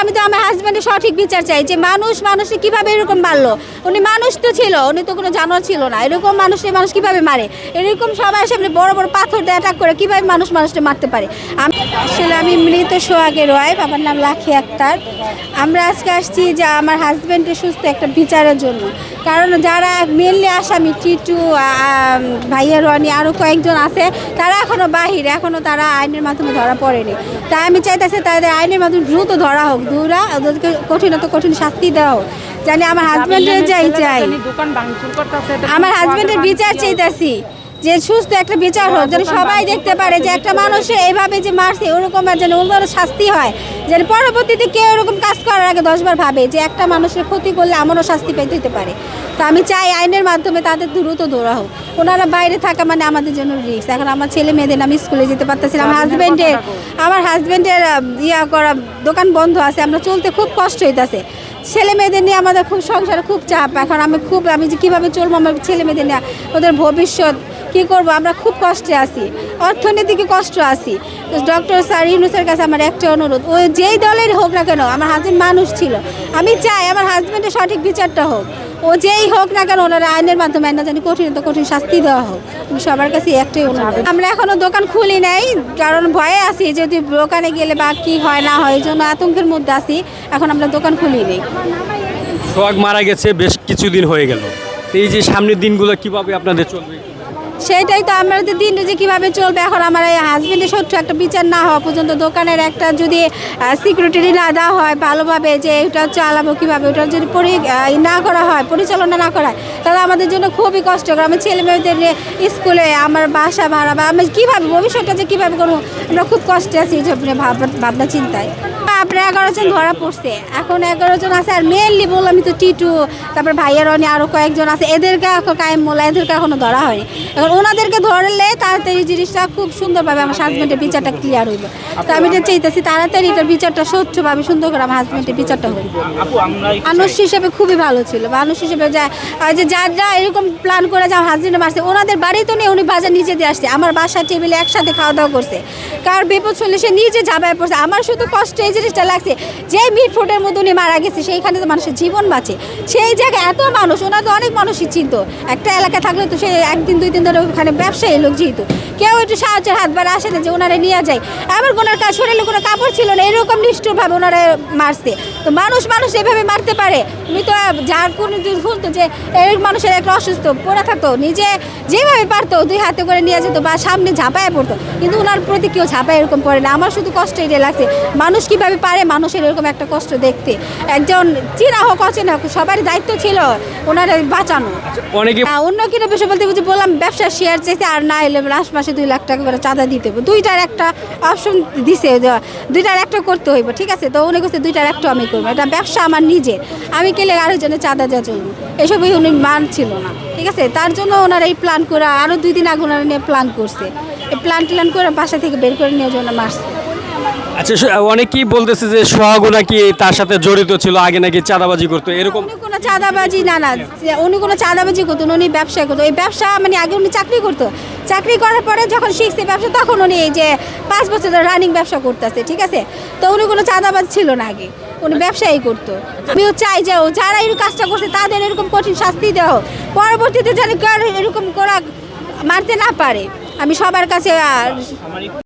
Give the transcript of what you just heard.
আমি তো আমার হাজব্যান্ডের সঠিক বিচার চাই যে মানুষ মানুষকে কীভাবে এরকম মারলো। উনি মানুষ তো ছিল, উনি তো কোনো জানোয়ার ছিল না। এরকম মানুষকে মানুষ কীভাবে মারে? এরকম সবাই সামনে বড় বড় পাথর দিয়ে অ্যাটাক করে কীভাবে মানুষ মানুষকে মারতে পারে? আমি আসলে আমি মৃত সোহাগের ওয়াইফ আমার নাম লাখি আক্তার। আমরা আজকে আসছি যে আমার হাজব্যান্ডের সুস্থ একটা বিচারের জন্য। কারণ যারা মেনলি আসামি, টিটু ভাইয়া রনি আরও কয়েকজন আছে, তারা এখনও বাহির এখনও তারা আইনের মাধ্যমে ধরা পড়েনি। তাই আমি চাইতেছি তাদের আইনের মাধ্যমে দ্রুত ধরা হোক দূরা ওদেরকে কঠিনত কঠিন শাস্তি দাও। জানি আমার হাজব্যান্ডের যাই চাই। আমার হাজবেন্ডের বিচার চাইতেছি। যে সুস্থ একটা বিচার হোক যেন সবাই দেখতে পারে যে একটা মানুষে এইভাবে যে মারছে ওরকম আর যেন অন্য শাস্তি হয়। যেন পরবর্তীতে কেউ এরকম কাজ করার আগে দশবার ভাবে যে একটা মানুষের ক্ষতি করলে আমারও শাস্তি পেতে হতে পারে। তো আমি চাই আইনের মাধ্যমে তাদের দ্রুত ধরা হোক। ওনারা বাইরে থাকা মানে আমাদের জন্য রিস্ক এখন আমার ছেলে মেয়েদের আমি স্কুলে যেতে পারতেছি আমার হাজব্যান্ডের আমার হাজবেন্ডের ইয়া করা দোকান বন্ধ আছে। আমরা চলতে খুব কষ্ট হইতেছে। ছেলে মেয়েদের নিয়ে আমাদের খুব সংসারে খুব চাপ। এখন আমি খুব আমি যে কীভাবে চলবো আমার ছেলে মেয়েদের নিয়ে ওদের ভবিষ্যৎ কী করব? আমরা খুব কষ্টে আছি। অর্থনীতিকে কষ্ট আছি। ডক্টর স্যার ইউনুসের কাছে আমার একটা অনুরোধ। ও যেই দলের হোক না কেন, আমার হাজবেন্ড মানুষ ছিল। আমি চাই আমার হাজবেন্ডের সঠিক বিচারটা হোক। ও যেই হোক না কেন, ওনারা আইনের মাধ্যমে না জানি কঠিন, তো কঠিন শাস্তি দেওয়া হোক। সবার কাছে একটাই অনুরোধ। আমরা এখনও দোকান খুলি নাই, কারণ ভয়ে আছি যদি দোকানে গেলে বা কি হয়, না হয় জন্য আতঙ্কের মধ্যে আছি। এখন আমরা দোকান খুলি নেই। সোহাগ মারা গেছে, বেশ কিছুদিন হয়ে গেল। এই যে সামনের দিনগুলো কীভাবে আপনাদের চলবে? সেটাই তো আমাদের দিন যে কীভাবে চলবে, এখন আমার এই হাজবেন্ডের সত্য একটা বিচার না হওয়া পর্যন্ত দোকানের একটা যদি সিকিউরিটি না দেওয়া হয় ভালোভাবে যে এটা চালাবো কীভাবে, ওটা যদি পরি না করা হয়, পরিচালনা না করা হয় তাহলে আমাদের জন্য খুবই কষ্টকর। আমার ছেলে মেয়েদের স্কুলে, আমার বাসা ভাড়া, বা আমি কীভাবে, ভবিষ্যৎটা যে কীভাবে করব, আমরা খুব কষ্টে আছি ভাবনা ভাবনা, চিন্তায়। আপনার এগারো জন ধরা পড়ছে এখন এগারো জন আছে আর মেনলি বললাম আমি তো টিটু তারপর ভাইয়া রনি আরও কয়েকজন আছে। এদেরকে এখন কায়েম মোলা এদেরকে এখনও ধরা হয়নি। এখন ওনাদেরকে ধরলে তাড়াতাড়ি জিনিসটা খুব সুন্দরভাবে আমার হাজব্যান্ডের বিচারটা ক্লিয়ার হইব। তো আমি এটা চাইতেছি তাড়াতাড়ি এটার বিচারটা স্বচ্ছভাবে সুন্দর করে আমার হাজব্যান্ডের বিচারটা হইব। মানুষ হিসেবে খুবই ভালো ছিল। মানুষ হিসেবে যা যে যারা এরকম প্ল্যান করে যে আমার হাজবেন্ডে মারছে ওনাদের বাড়ি তো নেই উনি বাজার নিজে দিয়ে আসছে। আমার বাসার টেবিলে একসাথে খাওয়া দাওয়া করছে। কার বিপদ শুনলে সে নিজে ঝাঁপায় পড়ছে। আমার শুধু কষ্ট এই জিনিসটা লাগছে। যে মিট ফুটের মতো উনি মারা গেছে, সেইখানে তো মানুষের জীবন বাঁচে। সেই জায়গায় এত মানুষ, ওনার তো অনেক মানুষই চিনত। একটা এলাকা থাকলে তো সে একদিন, দুই দিন ধরে ওখানে ব্যবসায়ী লোক যেহেতু। কেউ একটু সাহায্যের হাত বাড়া আসে না যে ওনারা নিয়ে যায়। এমন ওনার কাজ শরীরে কোনো কাপড় ছিল না, এরকম নিষ্ঠুরভাবে ওনারা মারছে। তো মানুষ মানুষ এভাবে মারতে পারে। উনি তো যার কোনো শুনতো যে এরকম মানুষের একটা অসুস্থ, পড়ে থাকতো, নিজে যেভাবে পারতো, দুই হাতে করে নিয়ে যেত বা সামনে ঝাঁপায় পড়তো। কিন্তু ওনার প্রতি কেউ ঝাঁপায় এরকম পড়ে না। আমার শুধু কষ্ট এটা লাগছে। মানুষ কীভাবে পারে মানুষের এরকম একটা কষ্ট দেখতে। একজন চিনা হোক অচেনা হোক সবারই দায়িত্ব ছিল ওনার বাঁচানো। অনেকে হ্যাঁ, অন্য কিনা বিষয় বলতে বুঝি বললাম ব্যবসা শেয়ার চাইছে আর না এলে লাস্ট মাসে দুই লাখ টাকা করে চাঁদা দিতে হবে। দুইটার একটা অপশন দিছে দুইটার একটা করতে হইব ঠিক আছে? তো উনি কাছে দুইটার একটা আমি করব। এটা ব্যবসা আমার নিজের। আমি কেলে আরেকজনের চাঁদা যা চলবো এসবই উনি মানছিল না ঠিক আছে? তার জন্য ওনারা এই প্ল্যান করে আরও দুই দিন আগে ওনারা নিয়ে প্ল্যান করছে। এই প্ল্যান ট্যান করে বাসা থেকে বের করে নিয়ে জন্য মারছে। আচ্ছা অনেকেই বলতেছে যে সোহাগও নাকি তার সাথে জড়িত ছিল, আগে নাকি চাঁদাবাজি করতো, এরকম কোনো চাঁদাবাজি না না উনি কোনো চাঁদাবাজি করতো উনি ব্যবসা করতো। এই ব্যবসা মানে আগে উনি চাকরি করতো। চাকরি করার পরে যখন শিখছে ব্যবসা, তখন উনি এই যে পাঁচ বছর ধরে রানিং ব্যবসা করতেছে, ঠিক আছে? তো উনি কোনো চাঁদাবাজ ছিল না আগে, উনি ব্যবসায়ী করতো। আমিও চাই যে ও, যারা এই কাজটা করছে, তাদের এরকম কঠিন শাস্তি দেওয়া। পরবর্তীতে যেন কেউ এরকম করা মারতে না পারে, আমি সবার কাছে আর